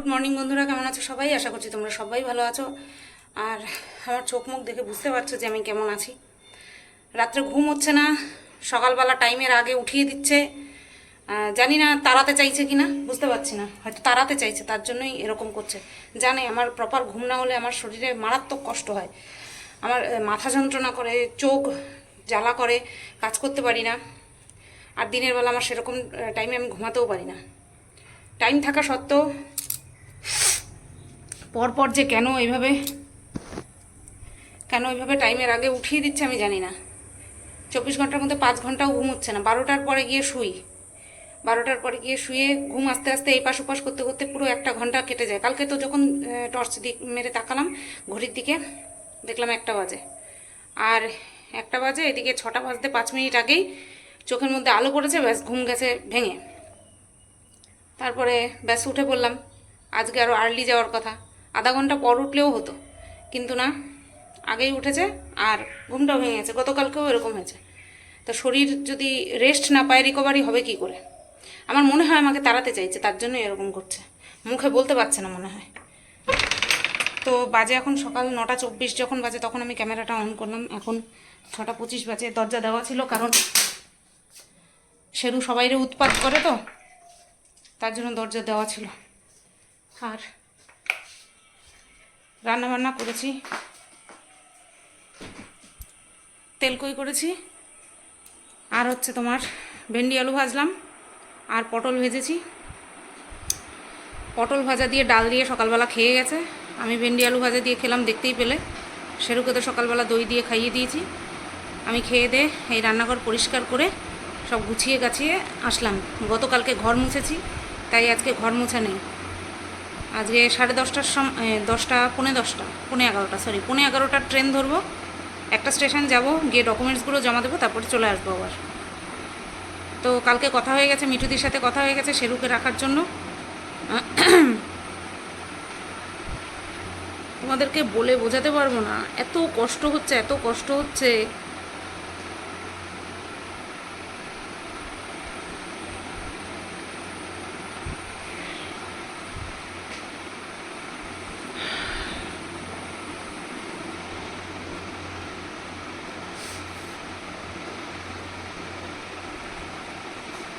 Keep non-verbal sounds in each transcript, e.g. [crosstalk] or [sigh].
Good morning বন্ধুরা, কেমন আছো সবাই? আশা করছি তোমরা সবাই ভালো আছো। আর আমার চোখ মুখ দেখে বুঝতে পারছ যে আমি কেমন আছি। রাত্রে ঘুম হচ্ছে না, সকালবেলা টাইমের আগে উঠিয়ে দিচ্ছে। জানি না তাড়াতে চাইছে কি না বুঝতে পারছি না। হয়তো তাড়াতে চাইছে, তার জন্যই এরকম করছে। জানে আমার প্রপার ঘুম না হলে আমার শরীরে মারাত্মক কষ্ট হয়। আমার মাথা যন্ত্রণা করে, চোখ জ্বালা করে, কাজ করতে পারি না। আর দিনের বেলা আমার সেরকম টাইমে আমি ঘুমাতেও পারি না। টাইম থাকা সত্ত্বেও পরপর যে কেন এইভাবে কেন এইভাবে টাইমের আগে উঠিয়ে দিচ্ছে আমি জানি না। চব্বিশ ঘণ্টার মধ্যে পাঁচ ঘন্টাও ঘুম হচ্ছে না। বারোটার পরে গিয়ে শুই। বারোটার পরে গিয়ে শুয়ে ঘুম আস্তে আস্তে এই পাশ ওপাশ করতে করতে পুরো একটা ঘণ্টা কেটে যায়। কালকে তো যখন টর্চ দিক, মেরে তাকালাম ঘড়ির দিকে, দেখলাম একটা বাজে। আর একটা বাজে, এদিকে ছটা বাজতে পাঁচ মিনিট আগেই চোখের মধ্যে আলো পড়েছে, ব্যাস ঘুম গেছে ভেঙে। তারপরে ব্যাস উঠে পড়লাম। আজকে আরও আর্লি যাওয়ার কথা। আধা ঘণ্টা পর উঠলেও হতো। কিন্তু না, আগেই উঠেছে আর ঘুমটাও ভেঙে গেছে। গতকালকেও এরকম হয়েছে। তো শরীর যদি রেস্ট না পায় রিকভারি হবে কি করে? আমার মনে হয় আমাকে তাড়াতে চাইছে, তার জন্য এরকম করছে। মুখে বলতে পারছে না মনে হয়। তো বাজে এখন সকাল নটা চব্বিশ, যখন বাজে তখন আমি ক্যামেরাটা অন করলাম। এখন ছটা পঁচিশ বাজে, দরজা দেওয়া ছিল, কারণ সেরু সবাইরে উৎপাত করে তো, তার জন্য দরজা দেওয়া ছিল। আর রান্না বান্না করেছি তেলকই করেছি। আর হচ্ছে তোমার ভেন্ডি আলু ভাজলাম। আর পটল ভেজেছি। পটল ভাজা দিয়ে ডাল দিয়ে সকালবেলা খেয়ে গেছে। আমি ভেন্ডি আলু ভাজা দিয়ে খেলাম, দেখতেই পেলে। সেরুকে তো সকালবেলা দই দিয়ে খাইয়ে দিয়েছি। আমি খেয়ে দে এই রান্নাঘর পরিষ্কার করে সব গুছিয়ে গাছিয়ে আসলাম। গতকালকে ঘর মুছেছি, তাই আজকে ঘর মোছা নেই। আজকে সাড়ে দশটার সময় দশটা, পৌনে দশটা, পৌনে এগারোটা সরি পৌনে এগারোটার ট্রেন ধরবো। একটা স্টেশন যাব, গিয়ে ডকুমেন্টসগুলো জমা দেবো, তারপরে চলে আসব আবার। তো কালকে কথা হয়ে গেছে, মিঠুদির সাথে কথা হয়ে গেছে সেরুকে রাখার জন্য। তোমাদেরকে বলে বোঝাতে পারব না, এত কষ্ট হচ্ছে, এত কষ্ট হচ্ছে।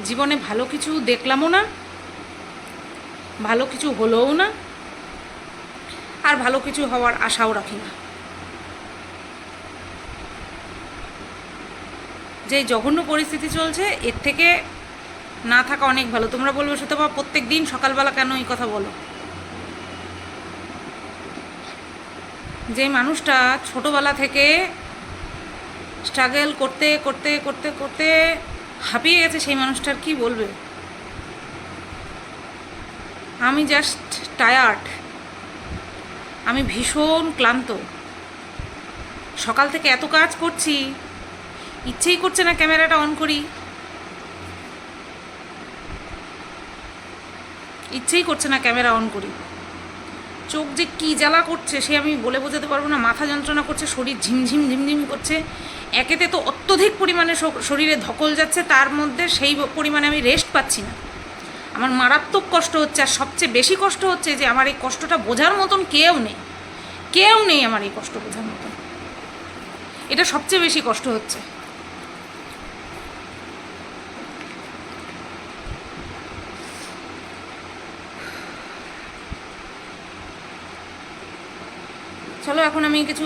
জীবনে ভালো কিছু দেখলামও না, ভালো কিছু হলোও না, আর ভালো কিছু হওয়ার আশাও রাখি না। যে জঘন্য পরিস্থিতি চলছে, এর থেকে না থাকা অনেক ভালো। তোমরা বলবে, সত্যি বা প্রত্যেক দিন সকালবেলা কেন এই কথা বলো? যে মানুষটা ছোটবেলা থেকে স্ট্রাগল করতে করতে করতে করতে হাঁপিয়ে গেছে সেই মানুষটার কি বলবে? আমি জাস্ট টায়ার্ড আমি ভীষণ ক্লান্ত। সকাল থেকে এত কাজ করছি। ইচ্ছেই করছে না ক্যামেরাটা অন করি। ইচ্ছেই করছে না ক্যামেরা অন করি। চোখ যে কী জ্বালা করছে সে আমি বলে বোঝাতে পারব না। মাথা যন্ত্রণা করছে, শরীর ঝিমঝিম ঝিমঝিম করছে। একেতে তো অত্যধিক পরিমাণে শরীরে ধকল যাচ্ছে, তার মধ্যে সেই পরিমাণে আমি রেস্ট পাচ্ছি না। আমার মারাত্মক কষ্ট হচ্ছে, আর সবচেয়ে বেশি কষ্ট হচ্ছে যে আমার এই কষ্টটা বোঝার মতন কেউ নেই। কেউ নেই আমার এই কষ্ট বোঝার মতন। এটা সবচেয়ে বেশি কষ্ট হচ্ছে। চলো, এখন আমি কিছু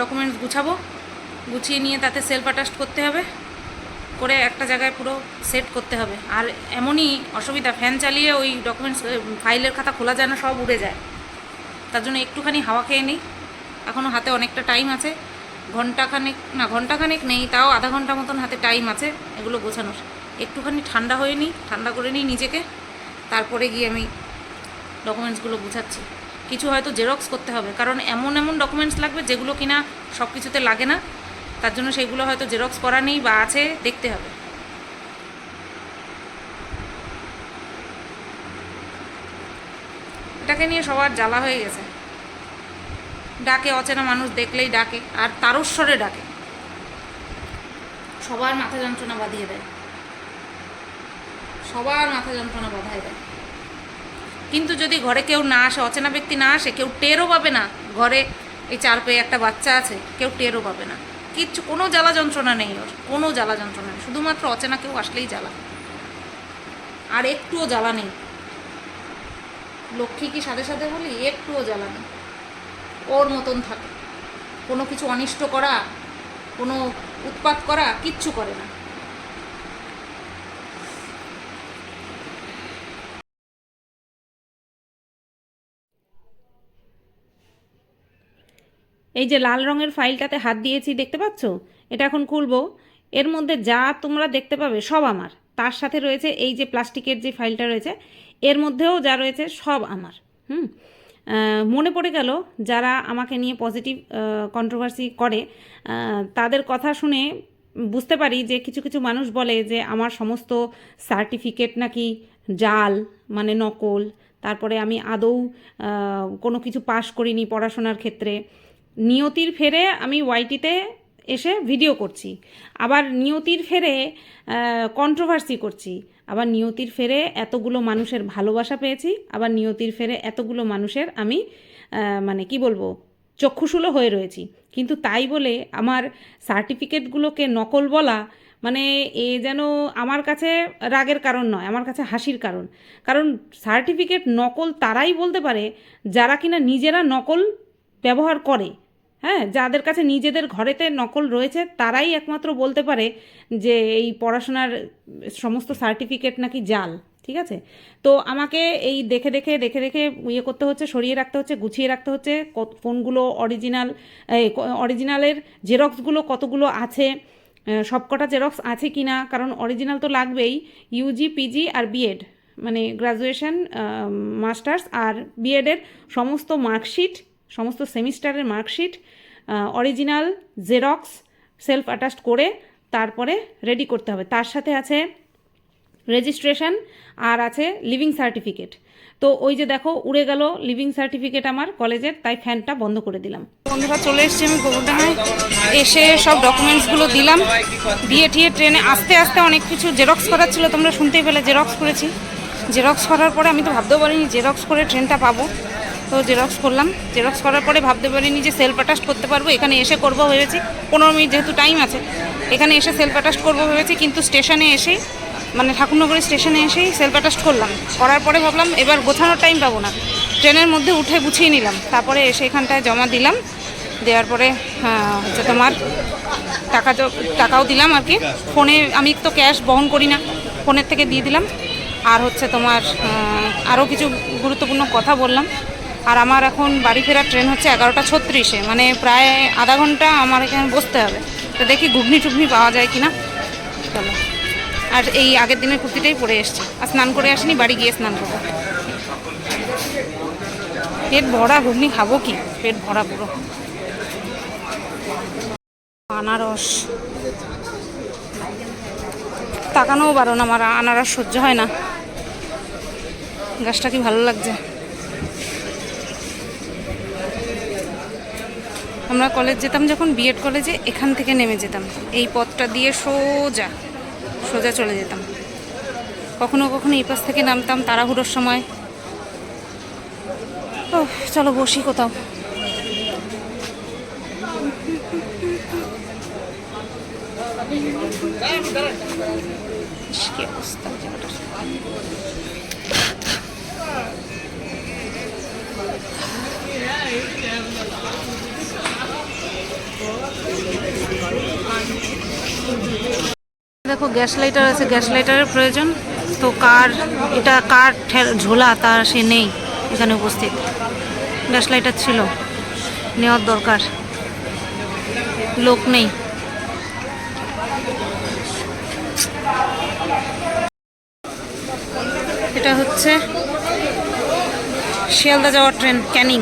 ডকুমেন্টস গুছাবো। গুছিয়ে নিয়ে তাতে সেলফ অ্যাটাস্ট করতে হবে, করে একটা জায়গায় পুরো সেট করতে হবে। আর এমনই অসুবিধা ফ্যান চালিয়ে ওই ডকুমেন্টস ফাইলের খাতা খোলা যায় না, সব উড়ে যায়। তার জন্য একটুখানি হাওয়া খেয়ে নিই। এখনও হাতে অনেকটা টাইম আছে। ঘন্টাখানেক, না, ঘন্টাখানেক নেই, তাও আধা ঘণ্টা মতন হাতে টাইম আছে এগুলো গোছানোর। একটুখানি ঠান্ডা হয়ে নিই, ঠান্ডা করে নিই নিজেকে। তারপরে গিয়ে আমি ডকুমেন্টসগুলো বুঝাচ্ছি কিছু হয়তো জেরক্স করতে হবে, কারণ এমন এমন ডকুমেন্টস লাগবে যেগুলো কিনা সব কিছুতে লাগে না। তার জন্য সেগুলো হয়তো জেরক্স করা নেই বা আছে, দেখতে হবে। এটাকে নিয়ে সবার জ্বালা হয়ে গেছে। ডাকে, অচেনা মানুষ দেখলেই ডাকে, আর তারস্বরে ডাকে। সবার মাথা যন্ত্রণা বাঁধিয়ে দেয়। সবার মাথা যন্ত্রণা বাধায় দেয়। কিন্তু যদি ঘরে কেউ না আসে, অচেনা ব্যক্তি না আসে, কেউ টেরও পাবে না। ঘরে এই চার পেয়ে একটা বাচ্চা আছে, কেউ টেরও পাবে না। কিচ্ছু, কোনো জ্বালা যন্ত্রণা নেই ওর, কোনো জ্বালা যন্ত্রণা নেই। শুধুমাত্র অচেনা কেউ আসলেই জ্বালা। আর একটুও জ্বালা নেই। লক্ষ্মী কি সাথে সাথে বলি একটুও জ্বালা নেই। ওর মতন থাকে। কোনো কিছু অনিষ্ট করা, কোনো উৎপাত করা, কিচ্ছু করে না। এই যে লাল রঙের ফাইলটাতে হাত দিয়েছি, দেখতে পাচ্ছ? এটা এখন খুলবো। এর মধ্যে যা তোমরা দেখতে পাবে সব আমার। তার সাথে রয়েছে এই যে প্লাস্টিকের যে ফাইলটা রয়েছে, এর মধ্যেও যা রয়েছে সব আমার। হুম? মনে পড়ে গেল যারা আমাকে নিয়ে পজিটিভ কন্ট্রোভার্সি করে তাদের কথা শুনে বুঝতে পারি যে কিছু কিছু মানুষ বলে যে আমার সমস্ত সার্টিফিকেট নাকি জাল মানে নকল। তারপরে আমি আদৌ কোনো কিছু পাশ করিনি পড়াশোনার ক্ষেত্রে। নিয়তির ফেরে আমি ওয়াইটিতে এসে ভিডিও করছি। আবার নিয়তির ফেরে কন্ট্রোভার্সি করছি। আবার নিয়তির ফেরে এতগুলো মানুষের ভালোবাসা পেয়েছি। আবার নিয়তির ফেরে এতগুলো মানুষের আমি মানে কি বলব চক্ষুশুলো হয়ে রয়েছি। কিন্তু তাই বলে আমার সার্টিফিকেটগুলোকে নকল বলা মানে এ যেন আমার কাছে রাগের কারণ নয়, আমার কাছে হাসির কারণ। কারণ সার্টিফিকেট নকল তারাই বলতে পারে, যারা কিনা নিজেরা নকল ব্যবহার করে। হ্যাঁ যাদের কাছে নিজেদের ঘরেতে নকল রয়েছে, তারাই একমাত্র বলতে পারে যে এই পড়াশোনার সমস্ত সার্টিফিকেট নাকি জাল, ঠিক আছে? তো আমাকে এই দেখে দেখে দেখে দেখে ইয়ে করতে হচ্ছে, সরিয়ে রাখতে হচ্ছে, গুছিয়ে রাখতে হচ্ছে কোনগুলো অরিজিনাল অরিজিনালের জেরক্সগুলো কতগুলো আছে সবকটা জেরক্স আছে কি না কারণ অরিজিনাল তো লাগবেই ইউজি পিজি আর বিএড মানে গ্রাজুয়েশন মাস্টার্স আর বিএডের সমস্ত মার্কশিট সমস্ত সেমিস্টারের marksheet original xerox self attest করে তারপরে রেডি করতে হবে। তার সাথে আছে রেজিস্ট্রেশন আর আছে লিভিং সার্টিফিকেট তো ওই যে দেখো, উড়ে গেল লিভিং সার্টিফিকেট আমার কলেজের, তাই ফ্যানটা বন্ধ করে দিলাম। বন্ধুরা, চলে এসেছি আমি গোবরডাঙায় এসে সব ডকুমেন্টসগুলো দিলাম। দিয়ে ঠিয়ে ট্রেনে আস্তে আস্তে অনেক কিছু জেরক্স করার ছিল, তোমরা শুনতেই পেলে জেরক্স করেছি। জেরক্স করার পরে আমি তো ভাবতেও পারিনি জেরক্স করে ট্রেনটা পাবো। তো জেরক্স করলাম। জেরক্স করার পরে ভাবতে পারিনি যে সেলফ অ্যাটাস্ট করতে পারব। এখানে এসে করব ভেবেছি। পনেরো মিনিট যেহেতু টাইম আছে। এখানে এসে সেলফ অ্যাটাস্ট করব ভেবেছি, কিন্তু স্টেশনে এসেই মানে ঠাকুরনগরের স্টেশনে এসেই সেলফ অ্যাটাস্ট করলাম। করার পরে ভাবলাম এবার গোছানোর টাইম পাবো না। ট্রেনের মধ্যে উঠে গুছিয়ে নিলাম। তারপরে এসে এখানটায় জমা দিলাম। দেওয়ার পরে হচ্ছে তোমার টাকা তো- টাকাও দিলাম আর কি। ফোনে আমি তো ক্যাশ বহন করি না। ফোনের থেকে দিয়ে দিলাম। আর হচ্ছে তোমার আরও কিছু গুরুত্বপূর্ণ কথা বললাম। আর আমার এখন বাড়ি ফেরার ট্রেন হচ্ছে এগারোটা ছত্রিশে মানে প্রায় আধা ঘণ্টা আমার এখানে বসতে হবে। তো দেখি ঘুগনি টুগনি পাওয়া যায় কি না চলো। আর এই আগের দিনের কুর্তিটাই পরে এসছে। আর স্নান করে আসিনি, বাড়ি গিয়ে স্নান করব। পেট ভরা ঘুগনি খাব কি? পেট ভরা পুরো। আনারস। তাকানোও বারণ আমার আনারস সহ্য হয় না। গাছটা কি ভালো লাগছে? আমরা কলেজ যেতাম যখন বিএড কলেজে, এখান থেকে নেমে যেতাম। এই পথটা দিয়ে সোজা সোজা চলে যেতাম। কখনো কখনো এই পাশ থেকে নামতাম তাড়াহুড়োর সময়। ও চলো বসি কোথাও। দেখো, গ্যাস লাইটার আছে। গ্যাস লাইটারের প্রয়োজন। তো কার, এটা কার ঝোলা তার সে নেই এখানে উপস্থিত। গ্যাস লাইটার ছিল। নেওয়ার দরকার। লোক নেই। এটা হচ্ছে শিয়ালদা যাওয়ার ট্রেন, ক্যানিং।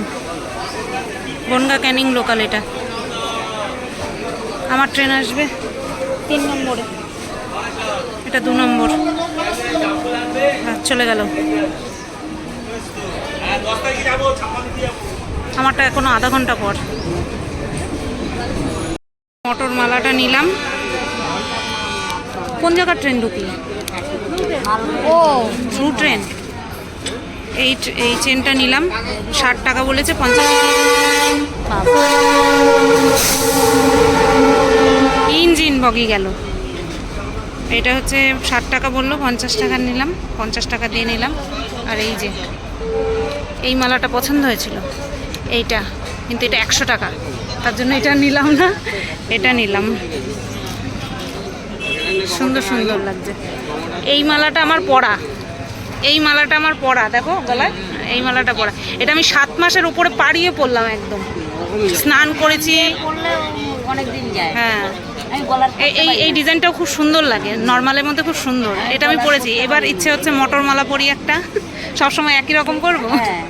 বনগা ক্যানিং লোকাল এটা। আমার ট্রেন আসবে তিন নম্বরে। এটা দু নম্বর। হ্যাঁ, চলে গেল। আমারটা এখনও আধা ঘণ্টা পর। মটর মালাটা নিলাম। কোন জায়গার ট্রেন ঢুকলি? ও থ্রু ট্রেন। এই এই চেনটা নিলাম। ষাট টাকা বলেছে পঞ্চাশ ইঞ্জিন বগি গেল। এটা হচ্ছে ষাট টাকা বলল পঞ্চাশ টাকা নিলাম পঞ্চাশ টাকা দিয়ে নিলাম। আর এই যে এই মালাটা পছন্দ হয়েছিল। এইটা কিন্তু এটা একশো টাকা। তার জন্য এটা নিলাম না এটা নিলাম। সুন্দর সুন্দর লাগছে। এই মালাটা আমার পড়া। এই মালাটা আমার পড়া দেখো গলায়। এই মালাটা পড়া। এটা আমি সাত মাসের উপরে পাড়িয়ে পড়লাম একদম। স্নান করেছি। অনেক দিন যায়। হ্যাঁ। এই- এই ডিজাইনটাও খুব সুন্দর লাগে। নর্মালের মধ্যে খুব সুন্দর। এটা আমি পরেছি। এবার ইচ্ছে হচ্ছে মটর মালা পরি একটা। সবসময় একই রকম করব। হ্যাঁ।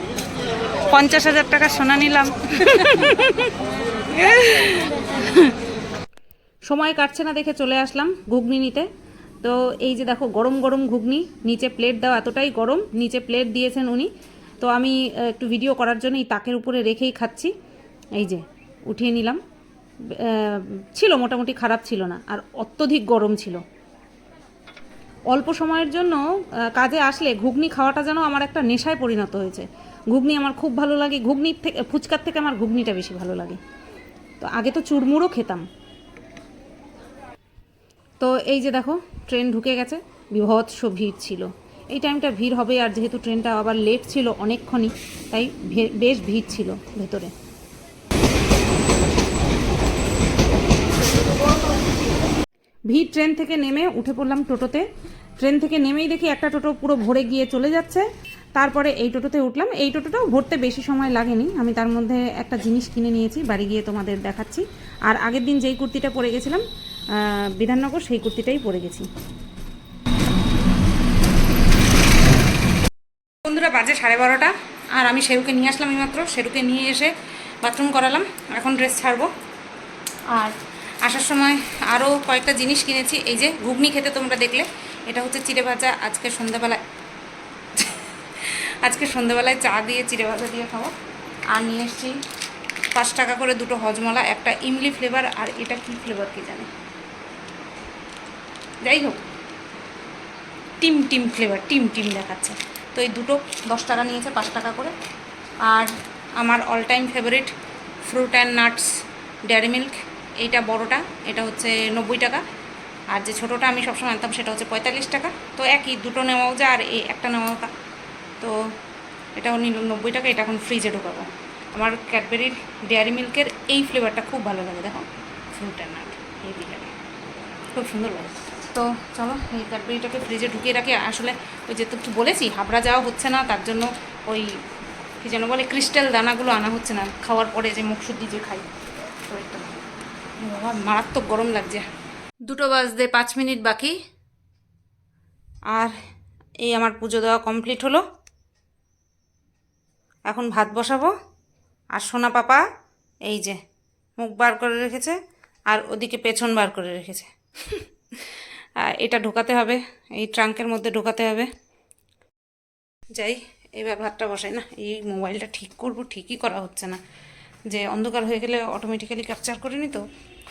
পঞ্চাশ হাজার টাকা সোনা নিলাম। সময় কাটছে না দেখে চলে আসলাম ঘুগনি নিতে তো এই যে দেখো গরম গরম ঘুগনি নিচে প্লেট দেওয়া এতটাই গরম নিচে প্লেট দিয়েছেন উনি। তো আমি একটু ভিডিও করার জন্য এই তাকের উপরে রেখেই খাচ্ছি। এই যে উঠিয়ে নিলাম। ছিল, মোটামুটি খারাপ ছিল না, আর অত্যধিক গরম ছিল। অল্প সময়ের জন্য কাজে আসলে ঘুগনি খাওয়াটা যেন আমার একটা নেশায় পরিণত হয়েছে। ঘুগনি আমার খুব ভালো লাগে, ঘুগনির থেকে, ফুচকার থেকে আমার ঘুগনিটা বেশি ভালো লাগে। তো আগে তো চুরমুড়ও খেতাম। তো এই যে দেখো, ট্রেন ঢুকে গেছে বিভৎস ভিড় ছিল। এই টাইমটা ভিড় হবে, আর যেহেতু ট্রেনটা আবার লেট ছিল অনেকক্ষণই, তাই বেশ ভিড় ছিল ভেতরে। ভিড় ট্রেন থেকে নেমে উঠে পড়লাম টোটোতে। ট্রেন থেকে নেমেই দেখি একটা টোটো পুরো ভরে গিয়ে চলে যাচ্ছে। তারপরে এই টোটোতে উঠলাম। এই টোটোটাও ভরতে বেশি সময় লাগেনি। আমি তার মধ্যে একটা জিনিস কিনে নিয়েছি, বাড়ি গিয়ে তোমাদের দেখাচ্ছি। আর আগের দিন যেই কুর্তিটা পরে গেছিলাম বিধাননগর, সেই কুর্তিটাই পরে গেছি। বন্ধুরা, বাজে সাড়ে বারোটা। আর আমি সেরুকে নিয়ে আসলাম এইমাত্র। শেরুকে নিয়ে এসে বাথরুম করালাম। এখন ড্রেস ছাড়বো। আর আসার সময় আরও কয়েকটা জিনিস কিনেছি। এই যে ঘুগনি খেতে তোমরা দেখলে, এটা হচ্ছে চিড়ে ভাজা। আজকে সন্ধ্যাবেলায় আজকে সন্ধ্যাবেলায় চা দিয়ে চিড়ে ভাজা দিয়ে খাব। আর নিয়ে এসেছি পাঁচ টাকা করে দুটো হজমলা, একটা ইমলি ফ্লেভার আর এটা কি ফ্লেভার কি জানে? যাই হোক, team team flavour team team দেখাচ্ছে। তো এই দুটো দশ টাকা নিয়েছে, পাঁচ টাকা করে। আর আমার all time favourite fruit and nuts dairy milk এইটা বড়টা, এটা হচ্ছে নব্বই টাকা। আর যে ছোটোটা আমি সবসময় আনতাম সেটা হচ্ছে পঁয়তাল্লিশ টাকা। তো একই, দুটো নেওয়াও যায় আর এই একটা নেওয়াও তা। তো এটাও নিল নব্বই টাকা, এটা এখন ফ্রিজে ঢোকাবো। আমার ক্যাডবেরির ডেয়ারি মিল্কের এই ফ্লেভারটা খুব ভালো লাগে, দেখো। ফ্রুট অ্যান্ড নাট হেভি লাগে খুব সুন্দর লাগে। তো চলো, এই ক্যাডবেরিটাকে ফ্রিজে ঢুকিয়ে রাখি। আসলে ওই যে তো একটু বলেছি, হাবড়া যাওয়া হচ্ছে না, তার জন্য ওই কী যেন বলে ক্রিস্টাল দানাগুলো আনা হচ্ছে না। খাওয়ার পরে যে মুখ শুদ্ধি যে খাই। বাবা মারাত্মক গরম লাগছে। দুটো বাজতে পাঁচ মিনিট বাকি। আর এই আমার পুজো দেওয়া কমপ্লিট হলো। এখন ভাত বসাবো। আর সোনা পাপা এই যে মুখ বার করে রেখেছে, আর ওদিকে পেছন বার করে রেখেছে। এটা ঢোকাতে হবে, এই ট্রাঙ্কের মধ্যে ঢোকাতে হবে। যাই, এবার ভাতটা বসাই না, এই মোবাইলটা ঠিক করব, ঠিকই করা হচ্ছে না। যে অন্ধকার হয়ে গেলে অটোমেটিক্যালি ক্যাপচার করে নি তো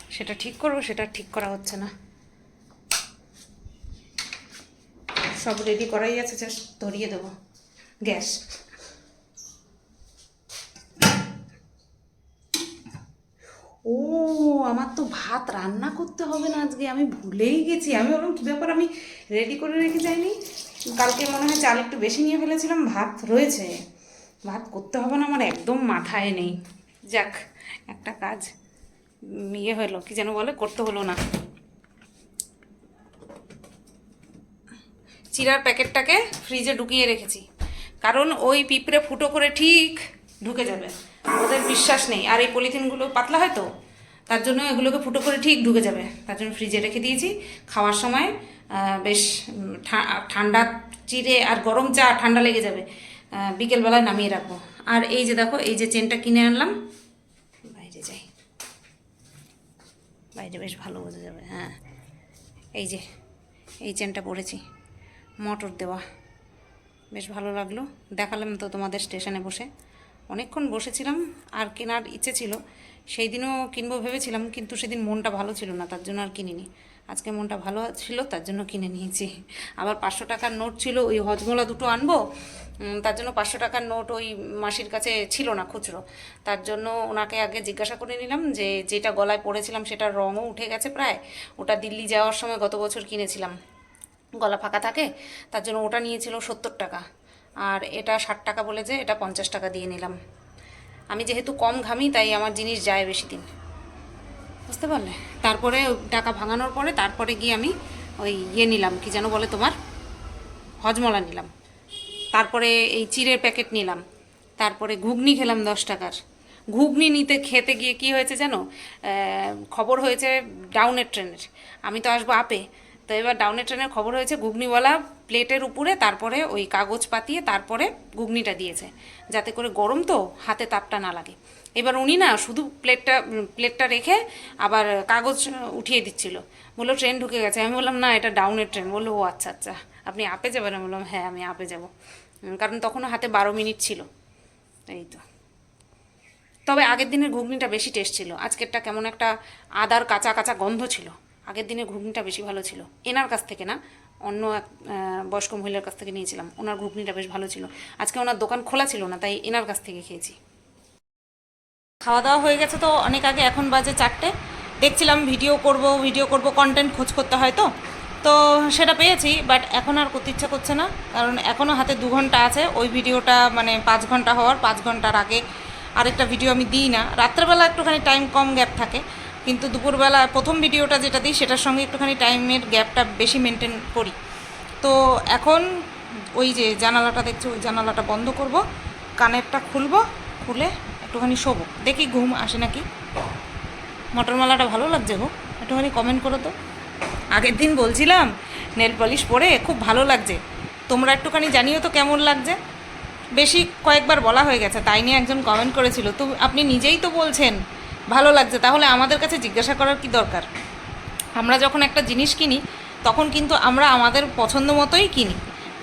সেটা ঠিক করব, সেটা ঠিক করা হচ্ছে না। সব রেডি করাই আছে জাস্ট ধরিয়ে দেবো। গ্যাস। ও, আমার তো ভাত রান্না করতে হবে না আজকে, আমি ভুলেই গেছি। আমি ভাবলাম, কী ব্যাপার, আমি রেডি করে রেখে যাইনি। কালকে মনে হয় চাল একটু বেশি নিয়ে ফেলেছিলাম, ভাত রয়েছে। ভাত করতে হবে না, আমার একদম মাথায় নেই। যাক, একটা কাজ ইয়ে হলো, কি যেন বলে, করতে হলো না। চিরার প্যাকেটটাকে ফ্রিজে ঢুকিয়ে রেখেছি। কারণ ওই পিঁপড়ে ফুটো করে ঠিক ঢুকে যাবে। ওদের বিশ্বাস নেই। আর এই পলিথিনগুলো পাতলা হয় তো, তার জন্য এগুলোকে ফুটো করে ঠিক ঢুকে যাবে। তার জন্য ফ্রিজে রেখে দিয়েছি। খাওয়ার সময় বেশ ঠান্ডা চিড়ে আর গরম চা ঠান্ডা লেগে যাবে। বিকেলবেলায় নামিয়ে রাখব। আর এই যে দেখো, এই যে চেনটা কিনে আনলাম বাইরে যাই বাইরে বেশ ভালো বোঝা যাবে হ্যাঁ। এই যে, এই চেনটা পরেছি, মটর দেওয়া। বেশ ভালো লাগল, দেখালাম তো তোমাদের স্টেশনে বসে। অনেকক্ষণ বসেছিলাম, আর কেনার ইচ্ছে ছিল। সেই দিনও কিনবো ভেবেছিলাম, কিন্তু সেদিন মনটা ভালো ছিল না, তার জন্য আর কিনিনি। আজকে মনটা ভালো ছিল, তার জন্য কিনে নিয়েছি। আবার পাঁচশো টাকার নোট ছিল, ওই হজমোলা দুটো আনব। তার জন্য পাঁচশো টাকার নোট ওই মাসির কাছে ছিল না খুচরো। তার জন্য ওনাকে আগে জিজ্ঞাসা করে নিলাম যে, যেটা গলায় পড়েছিলাম সেটার রঙও উঠে গেছে প্রায়। ওটা দিল্লি যাওয়ার সময় গত বছর কিনেছিলাম। গলা ফাঁকা থাকে, তার জন্য ওটা নিয়েছিল সত্তর টাকা। আর এটা ষাট টাকা বলে যে, এটা পঞ্চাশ টাকা দিয়ে নিলাম। আমি যেহেতু কম ঘামি, তাই আমার জিনিস যায় বেশি দিন। বুঝতে পারলে? তারপরে টাকা ভাঙানোর পরে তারপরে গিয়ে আমি ওই ইয়ে নিলাম, কি যেন বলে তোমার? হজমলা নিলাম। তারপরে এই চিড়ের প্যাকেট নিলাম। তারপরে ঘুগনি খেলাম দশ টাকার। ঘুগনি নিতে খেতে গিয়ে কি হয়েছে জানো? খবর হয়েছে ডাউনের ট্রেনের। আমি তো আসব আপে। তো এবার ডাউনের ট্রেনের খবর হয়েছে, ঘুগনিওয়ালা প্লেটের উপরে তারপরে ওই কাগজ পাতিয়ে তারপরে ঘুগনিটা দিয়েছে, যাতে করে গরম তো হাতে তাপটা না লাগে। এবার উনি না শুধু প্লেটটা প্লেটটা রেখে আবার কাগজ উঠিয়ে দিচ্ছিল। বলল ট্রেন ঢুকে গেছে। আমি বললাম, না, এটা ডাউনের ট্রেন বলল, ও আচ্ছা আচ্ছা আপনি আপে যাবেন? আমি বললাম হ্যাঁ আমি আপে যাব। কারণ তখনও হাতে বারো মিনিট ছিল। এই তো। তবে আগের দিনের ঘুগনিটা বেশি টেস্ট ছিল। আজকেরটা কেমন একটা আদার কাঁচা কাঁচা গন্ধ ছিল। আগের দিনের ঘুগনিটা বেশি ভালো ছিল। এনার কাছ থেকে না, অন্য এক বয়স্ক মহিলার কাছ থেকে নিয়েছিলাম। ওনার ঘুগনিটা বেশ ভালো ছিল। আজকে ওনার দোকান খোলা ছিল না, তাই এনার কাছ থেকে খেয়েছি। খাওয়া দাওয়া হয়ে গেছে তো, অনেক আগে এখন বাজে চারটে। দেখছিলাম ভিডিও করব ভিডিও করব কন্টেন্ট খোঁজ করতে হয় তো। তো সেটা পেয়েছি বাট এখন আর করতে ইচ্ছা করছে না। কারণ এখনও হাতে দু ঘণ্টা আছে, ওই ভিডিওটা মানে পাঁচ ঘণ্টা হওয়ার পাঁচ ঘণ্টার আগে আরেকটা ভিডিও আমি দিই না। রাত্রেবেলা একটুখানি টাইম কম গ্যাপ থাকে কিন্তু দুপুরবেলা প্রথম ভিডিওটা যেটা দিই, সেটার সঙ্গে একটুখানি টাইমের গ্যাপটা বেশি মেনটেন করি। তো এখন ওই যে জানালাটা দেখছ, ওই জানালাটা বন্ধ করব, কানেরটা খুলব, খুলে একটুখানি শোবো। দেখি ঘুম আসে নাকি। মটরমালাটা ভালো লাগছে গো। একটুখানি কমেন্ট করো তো। আগের দিন বলছিলাম নেল পলিশ পরে খুব ভালো লাগছে। তোমরা একটুখানি জানিও তো কেমন লাগছে। বেশি কয়েকবার বলা হয়ে গেছে, তাই নিয়ে একজন কমেন্ট করেছিল। তো আপনি নিজেই তো বলছেন ভালো লাগছে। তাহলে আমাদের কাছে জিজ্ঞাসা করার কি দরকার? আমরা যখন একটা জিনিস কিনি, তখন কিন্তু আমরা আমাদের পছন্দ মতোই কিনি।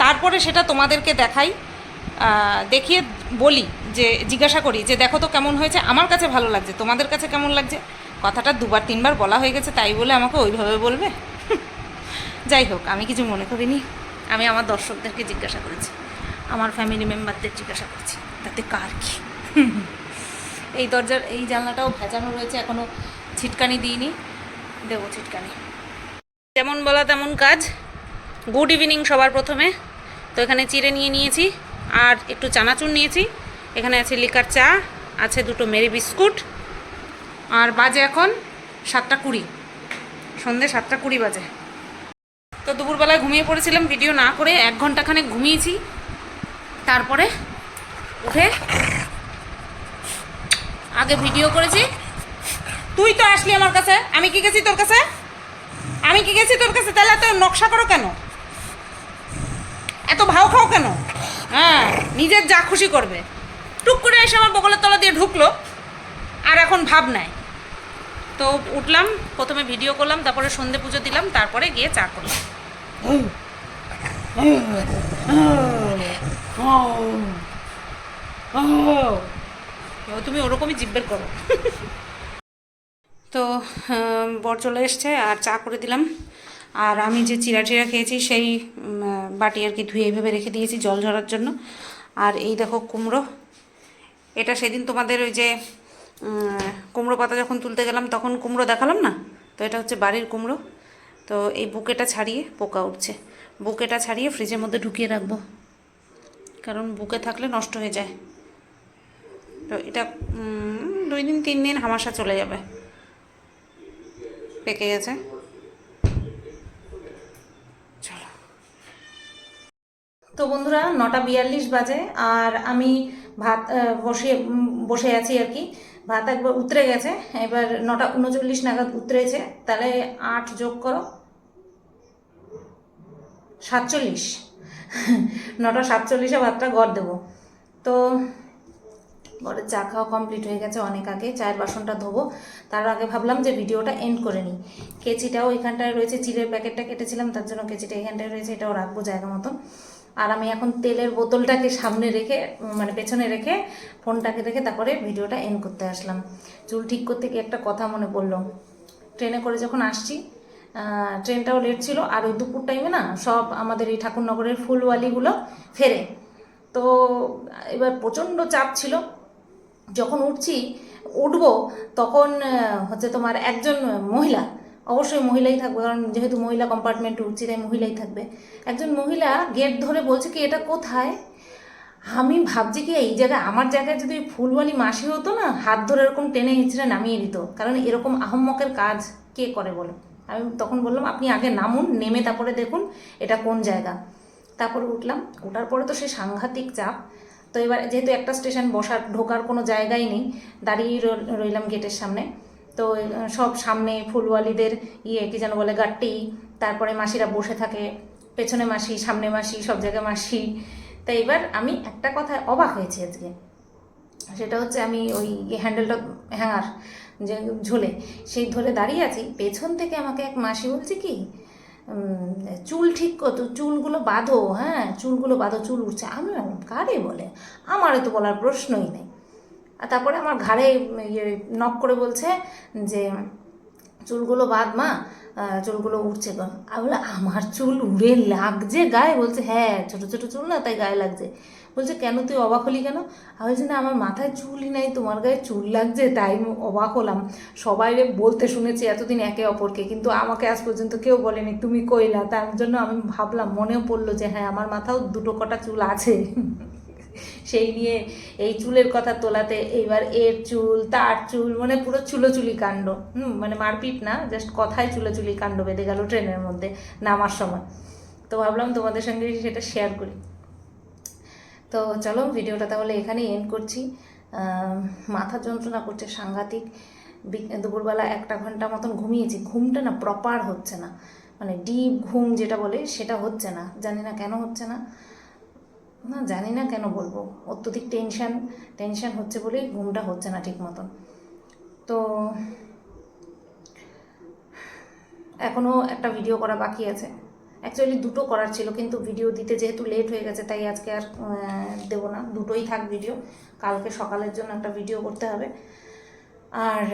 তারপরে সেটা তোমাদেরকে দেখাই দেখিয়ে বলি, যে জিজ্ঞাসা করি, যে দেখো তো কেমন হয়েছে, আমার কাছে ভালো লাগছে, তোমাদের কাছে কেমন লাগছে? কথাটা দুবার, তিনবার বলা হয়ে গেছে, তাই বলে আমাকে ওইভাবে বলবে? [laughs] যাই হোক, আমি কিছু মনে করিনি। আমি আমার দর্শকদেরকে জিজ্ঞাসা করেছি, আমার ফ্যামিলি মেম্বারদের জিজ্ঞাসা করেছি, তাতে কার কি? [laughs] এই দরজার, এই জানলাটাও ভেজানো রয়েছে এখনও ছিটকানি দিইনি। দেবো ছিটকানি। যেমন বলা তেমন কাজ। গুড ইভিনিং সবার প্রথমে। তো এখানে চিড়ে নিয়ে নিয়েছি, আর একটু চানাচুর নিয়েছি। এখানে আছে লিকার চা, আছে দুটো মেরি বিস্কুট, আর বাজে এখন সাতটা কুড়ি। সন্ধে সাতটা কুড়ি বাজে। তো দুপুরবেলায় ঘুমিয়ে পড়েছিলাম, ভিডিও না করে এক ঘন্টাখানে ঘুমিয়েছি। তারপরে উঠে আগে ভিডিও করেছি তুই তো আসলি আমার কাছে আমি কি গেছি তোর কাছে আমি কি গেছি তোর কাছে তাহলে এত নকশা করো কেন এত ভাও খাও কেন হ্যাঁ নিজের যা খুশি করবে টুক করে এসে আমার বগলের তলা দিয়ে ঢুকলো আর এখন ভাব নাই তো উঠলাম প্রথমে ভিডিও করলাম তারপরে সন্ধে পুজো দিলাম তারপরে গিয়ে চা করলাম ও, তুমি ওরকমই জিব্বের করো। তো বর চলে এসছে, আর চা করে দিলাম। আর আমি যে চিরা চিরা খেয়েছি, সেই বাটি আর কি ধুয়ে এইভাবে রেখে দিয়েছি জল ঝরার জন্য। আর এই দেখো কুমড়ো। এটা সেদিন তোমাদের ওই যে কুমড়ো পাতা যখন তুলতে গেলাম, তখন কুমড়ো দেখালাম না? তো এটা হচ্ছে বাড়ির কুমড়ো। তো এই বুকেটা ছাড়িয়ে পোকা উঠছে। বুকেটা ছাড়িয়ে ফ্রিজের মধ্যে ঢুকিয়ে রাখব। কারণ বুকে থাকলে নষ্ট হয়ে যায়। তো এটা দুই দিন, তিন দিন হামাশা চলে যাবে। পেকে গেছে। চলো। তো বন্ধুরা, নটা বিয়াল্লিশ বাজে, আর আমি ভাত বসিয়ে বসে আছি আর কি। ভাত একবার উতরে গেছে, এবার নটা উনচল্লিশ নাগাদ উতরেছে, তাহলে আট যোগ করো, সাতচল্লিশ। নটা সাতচল্লিশে ভাতটা গড় দেবো। তো পরে চা খাওয়া কমপ্লিট হয়ে গেছে, অনেক আগে, চায়ের বাসনটা ধোবো। তার আগে ভাবলাম যে ভিডিওটা এন্ড করে নিই। কেচিটাও এখানটায় রয়েছে, চিড়ের প্যাকেটটা কেটেছিলাম, তার জন্য কেচিটা এখানটায় রয়েছে, এটাও রাখব জায়গা মতো আর আমি এখন তেলের বোতলটাকে সামনে রেখে মানে পেছনে রেখে ফোনটাকে রেখে তারপরে ভিডিওটা এন্ড করতে আসলাম। চুল ঠিক করতে গিয়ে একটা কথা মনে পড়ল। ট্রেনে করে যখন আসছি ট্রেনটাও লেট ছিল, আর ওই দুপুর টাইমে না, সব আমাদের এই ঠাকুরনগরের ফুলওয়ালিগুলো ফেরে। তো, এবার প্রচণ্ড চাপ ছিল যখন উঠছি, উঠব, তখন হচ্ছে তোমার একজন মহিলা, অবশ্যই মহিলাই থাকবে, কারণ যেহেতু মহিলা কম্পার্টমেন্টে উঠছি, তাই মহিলাই থাকবে। একজন মহিলা গেট ধরে বলছে কি, এটা কোথায়? আমি ভাবছি কি, এই জায়গায়, আমার জায়গায় যদি ফুলওয়ালি মাসি হতো না, হাত ধরে এরকম টেনে হিঁচড়ে নামিয়ে দিত। কারণ এরকম আহম্মকের কাজ কে করে বলো? আমি তখন বললাম, আপনি আগে নামুন, নেমে তারপরে দেখুন, এটা কোন জায়গা? তারপরে উঠলাম। ওঠার পরে তো সে সাংঘাতিক চাপ। তো এবার যেহেতু একটা স্টেশন বসার, ঢোকার কোনো জায়গাই নেই দাঁড়িয়ে রই- রইলাম গেটের সামনে। তো সব সামনে ফুলওয়ালিদের ইয়ে কি যেন বলে, গাট্টি, তারপরে মাসিরা বসে থাকে, পেছনে মাসি, সামনে মাসি, সব জায়গায় মাসি। তাই এবার আমি একটা কথায় অবাক হয়েছি আজকে। সেটা হচ্ছে আমি ওই হ্যান্ডেলটা হ্যাঙ্গার, যে ঝোলে, সেই ধরে দাঁড়িয়ে আছি, পেছন থেকে আমাকে এক মাসি বলছে কি চুল ঠিক করতো, চুলগুলো বাঁধো হ্যাঁ চুলগুলো বাঁধো, চুল উঠছে আমি কারে বলে? আমারও তো বলার প্রশ্নই নেই। আর তারপরে আমার ঘাড়ে ইয়ে নক করে বলছে যে, চুলগুলো বাদ মা চুলগুলো উঠছে আমি আমার চুল উড়ে লাগছে গায়ে? বলছে হ্যাঁ ছোটো ছোটো চুল না, তাই গায়ে লাগছে। বলছে, কেন তুই অবাক হলি কেন? আমি বলছি, না, আমার মাথায় চুলই নাই, তোমার গায়ে চুল লাগছে, তাই অবাক হলাম। সবাই বলতে শুনেছি এতদিন একে অপরকে, কিন্তু আমাকে আজ পর্যন্ত কেউ বলেনি, তুমি কইলা? তার জন্য আমি ভাবলাম, মনেও পড়ল যে হ্যাঁ আমার মাথাও দুটো কটা চুল আছে। সেই নিয়ে এই চুলের কথা তোলাতে এইবার এর চুল, তার চুল মানে পুরো চুলোচুলি কাণ্ড। হুম মানে মারপিট না, জাস্ট কথায় চুলোচুলি কাণ্ড বেঁধে গেল ট্রেনের মধ্যে নামার সময়। তো ভাবলাম তোমাদের সঙ্গে সেটা শেয়ার করি। তো চলো ভিডিওটা তাহলে এখানেই এন্ড করছি। মাথা যন্ত্রণা করছে সাংঘাতিক। দুপুরবেলা একটা ঘণ্টা মতন ঘুমিয়েছি। ঘুমটা না প্রপার হচ্ছে না। মানে ডিপ ঘুম যেটা বলে সেটা হচ্ছে না। জানি না কেন হচ্ছে না। না, জানি না কেন বলব। অত্যধিক টেনশন টেনশন হচ্ছে বলেই ঘুমটা হচ্ছে না ঠিক মতন। তো এখনও একটা ভিডিও করা বাকি আছে। অ্যাকচুয়ালি দুটো করার ছিল, কিন্তু ভিডিও দিতে যেহেতু লেট হয়ে গেছে, তাই আজকে আর দেবো না। দুটোই থাক ভিডিও কালকে সকালের জন্য একটা ভিডিও করতে হবে। আর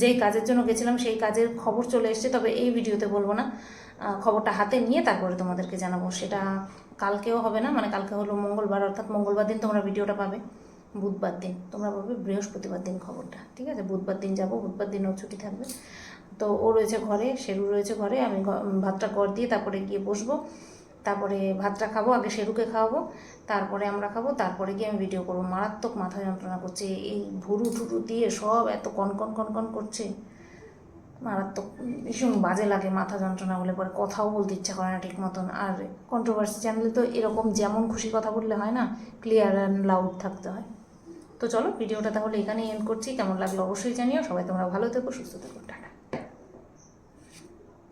যেই কাজের জন্য গেছিলাম, সেই কাজের খবর চলে এসেছে, তবে এই ভিডিওতে বলব না। খবরটা হাতে নিয়ে তারপরে তোমাদেরকে জানাব। সেটা কালকেও হবে না মানে কালকে হলো মঙ্গলবার, অর্থাৎ মঙ্গলবার দিন তোমরা ভিডিওটা পাবে। বুধবার দিন, তোমরা পাবে বৃহস্পতিবার দিন খবরটা। ঠিক আছে? বুধবার দিন যাব, বুধবার দিনও ছুটি থাকবে। তো ও রয়েছে ঘরে, শেরু রয়েছে ঘরে, আমি ভাতটা কর দিয়ে তারপরে গিয়ে বসবো। তারপরে ভাতটা খাব, আগে শেরুকে খাওয়াবো, তারপরে আমরা খাব, তারপরে গিয়ে আমি ভিডিও করব। মারাত্মক মাথা যন্ত্রণা করছে, এই ভুরু ঠুরু দিয়ে সব এত কনকন কনকন করছে। মারাত্মক, ভীষণ বাজে লাগে মাথা যন্ত্রণা হলে পরে, কথাও বলতে ইচ্ছা করে না ঠিক মতন। আর কন্ট্রোভার্সি চ্যানেলে তো এরকম যেমন খুশি কথা বললে হয় না ক্লিয়ার অ্যান্ড লাউড থাকতে হয়। তো চলো ভিডিওটা তাহলে এখানেই এন্ড করছি। কেমন লাগল অবশ্যই জানিও। সবাই তোমরা ভালো থেকো, সুস্থ থেকো। টাটা।